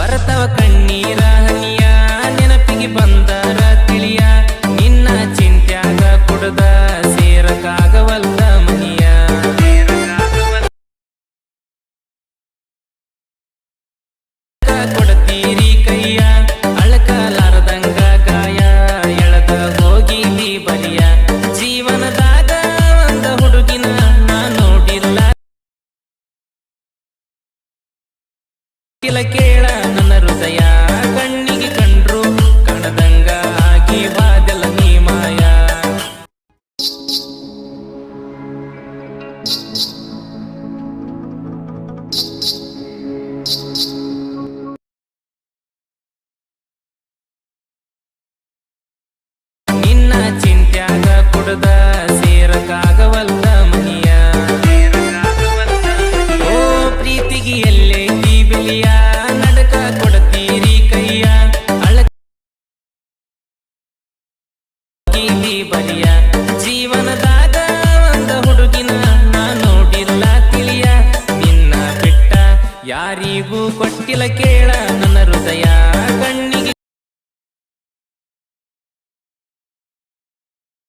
ಬರತವ ಕಣ್ಣೀರ ಹನಿಯ ನೆನಪಿಗೆ ಬಂದರ ತಿಳಿಯ ನಿನ್ನ ಚಿಂತ್ಯಾಗ ಕುಡದ ಸೇರಕಾಗವಲ್ದ ಕಿಲ ಕೇಳ ನನ್ನ ಹೃದಯ, ಕಣ್ಣಿಗೆ ಕಂಡ್ರು ಕಣದಂಗ ಆಗಿ ಬಾದಲ ನೀ ಮಾಯ. ನಿನ್ನ ಚಿಂತ್ಯಾಗ ಕುಡದ ಸೇರಕಾಗವಲ್ಲ ಮನಿಯ. ಓ ಪ್ರೀತಿಗೆ ಎಲ್ಲೇ ಬೆಲಿಯ ನೀ ಬಲಿಯ ಜೀವನದಾಗ ಒಂದ ಹುಡುಗಿನ ನಾ ನೋಡಿಲ್ಲ ತಿಳಿಯ. ನಿನ್ನ ಬಿಟ್ಟ ಯಾರಿಗೂ ಕೊಟ್ಟಿಲ್ಲ ಕೇಳ ನನ್ನ ಹೃದಯ.